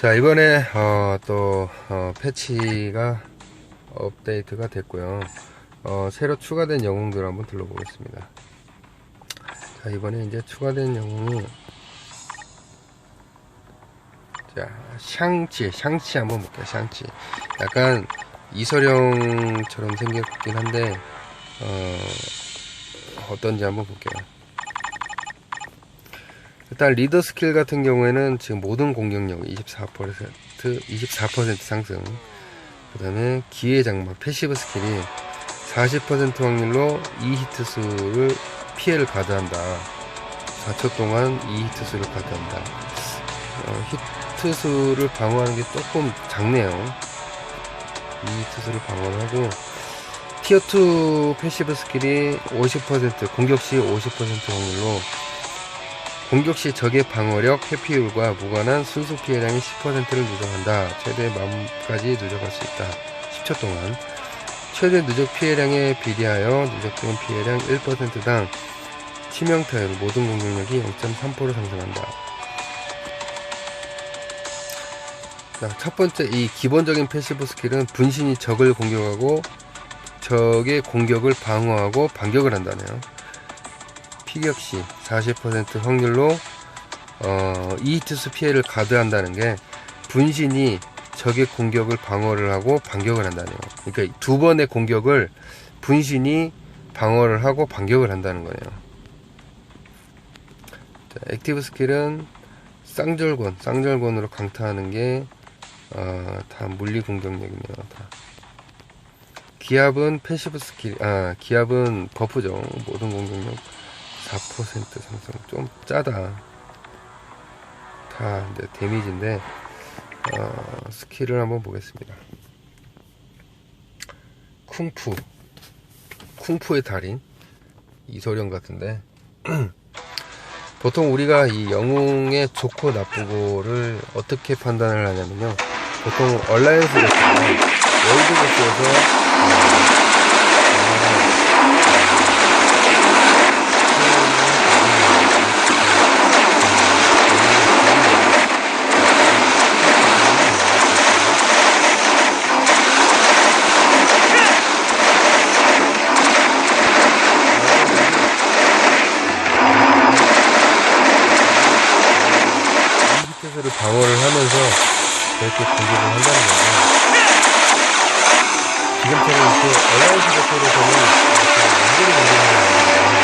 자 이번에 어, 또 어, 패치가 업데이트가 됐고요. 어, 새로 추가된 영웅들 한번 둘러보겠습니다. 자 이번에 이제 추가된 영웅이 자 샹치 샹치 한번 볼게요. 샹치 약간 이서령처럼 생겼긴 한데 어, 어떤지 한번 볼게요. 일단 리더 스킬 같은 경우에는 지금 모든 공격력 24% 24% 상승. 그 다음에 기회 장막 패시브 스킬이 40% 확률로 2히트 수를 피해를 가드한다. 4초 동안 2히트 수를 가드한다. 어, 히트 수를 방어하는 게 조금 작네요. 2히트 수를 방어를 하고 티어2 패시브 스킬이 50% 공격 시 50% 확률로 공격 시 적의 방어력, 회피율과 무관한 순수 피해량이 10%를 누적한다. 최대 만까지 누적할 수 있다. 10초 동안. 최대 누적 피해량에 비례하여 누적된 피해량 1%당 치명타율 모든 공격력이 0.3% 상승한다. 자, 첫 번째 이 기본적인 패시브 스킬은 분신이 적을 공격하고 적의 공격을 방어하고 반격을 한다네요. 피격 시 40% 확률로 어, 이히트스 피해를 가드한다는 게 분신이 적의 공격을 방어를 하고 반격을 한다네요. 그러니까 두 번의 공격을 분신이 방어를 하고 반격을 한다는 거네요. 자, 액티브 스킬은 쌍절곤, 쌍절곤으로 강타하는 게 어, 다 물리 공격력이네요. 다. 기압은 패시브 스킬, 아 기압은 버프죠. 모든 공격력 4% 상승 좀 짜다. 다 이제 데미지인데 어, 스킬을 한번 보겠습니다. 쿵푸. 쿵푸의 달인. 이소령 같은데. 보통 우리가 이 영웅의 좋고 나쁘고를 어떻게 판단을 하냐면요. 보통 얼라이언스 같은 월드 버스에서 스를 방어를 하면서 그렇게 공격을 한다는 거죠. 지금처럼 이렇게 얼라이즈 버터에서는 이렇게 완전히 공격을 하는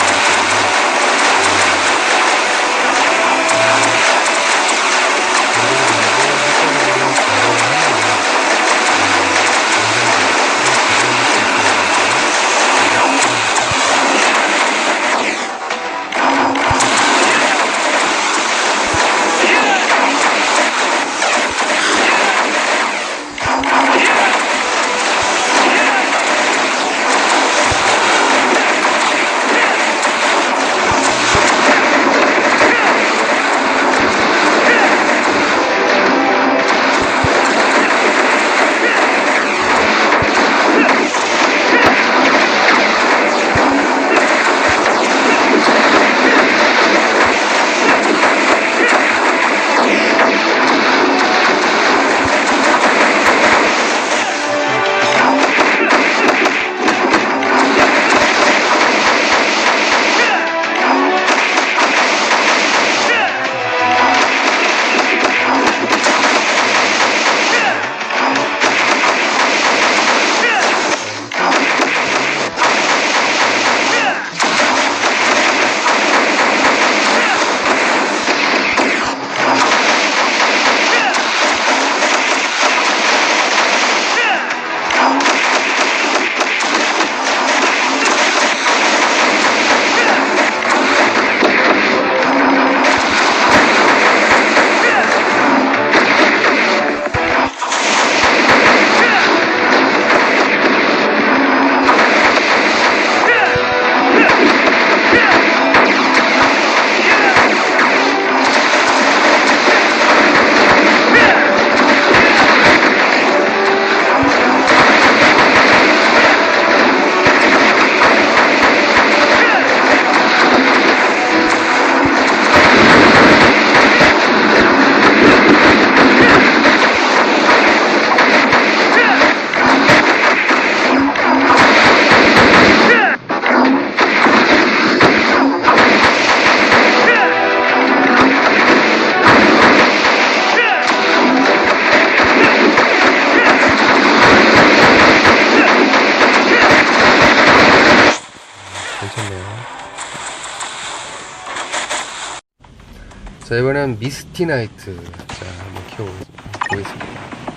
자 이번엔 미스티 나이트. 자 한번 키워보겠습니다.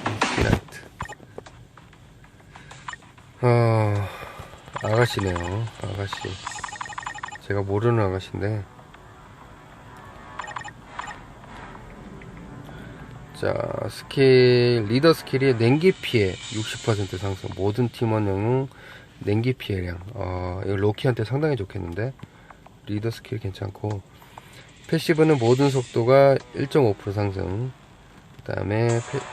미스티 나이트. 어, 아가씨네요. 아가씨. 제가 모르는 아가씨인데. 자 스킬 리더 스킬이 냉기 피해 60% 상승. 모든 팀원 영웅 냉기 피해량. 어 이거 로키한테 상당히 좋겠는데. 리더 스킬 괜찮고. 패시브는 모든 속도가 1.5% 상승. 그 다음에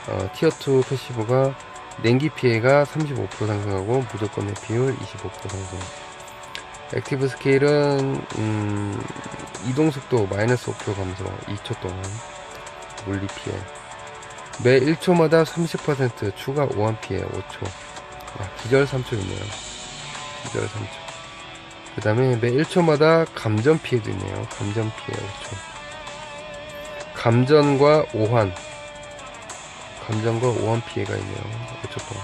어, 티어2 패시브가 냉기 피해가 35% 상승하고 무조건 내피율 25% 상승. 액티브 스케일은 음, 이동 속도 마이너스 5% 감소 2초 동안 물리 피해. 매 1초마다 30% 추가 5원 피해 5초. 아, 기절 3초 있네요 기절 3초 그 다음에 매 1초마다 감전 피해도 있네요. 감전 피해 5초. 감전과 오환. 감전과 오환 피해가 있네요. 5초 동안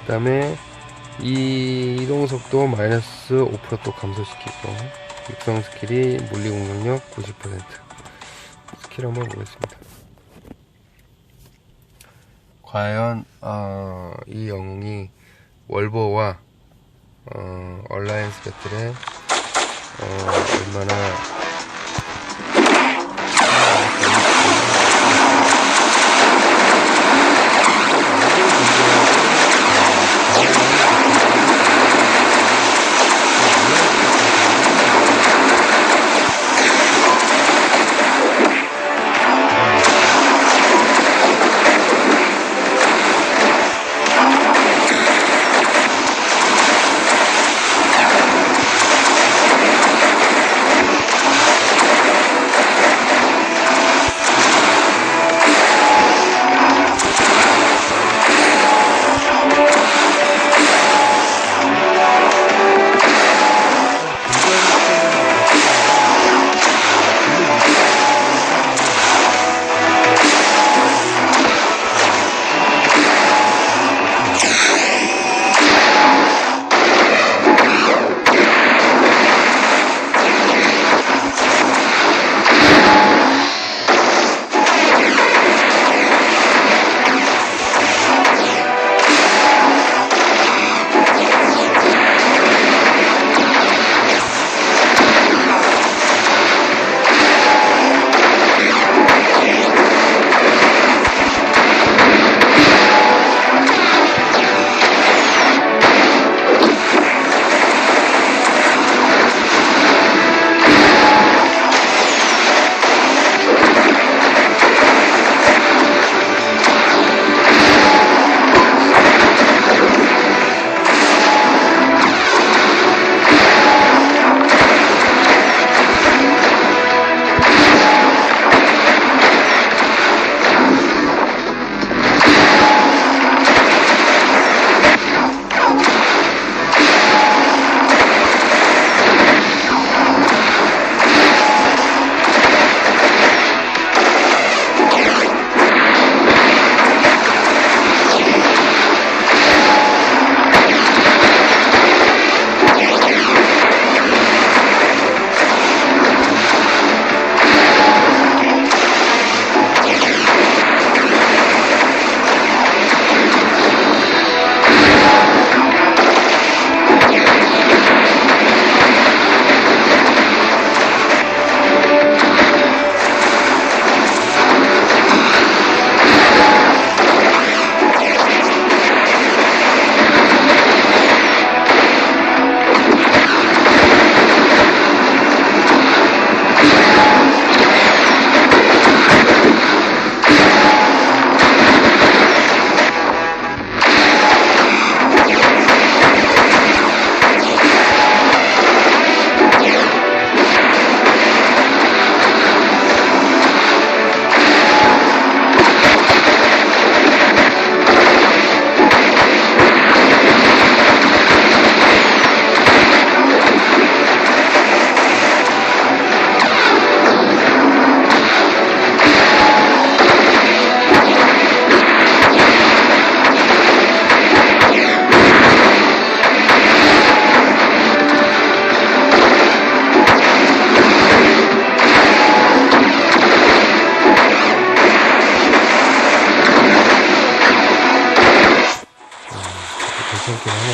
그 다음에 이동 속도 마이너스 5%또 감소시키고 육성 스킬이 물리 공격력 90% 스킬 한번 보겠습니다. 과연 어, 이 영웅이 월보와 어, 얼라이언스 배틀에 어, 얼마나 괜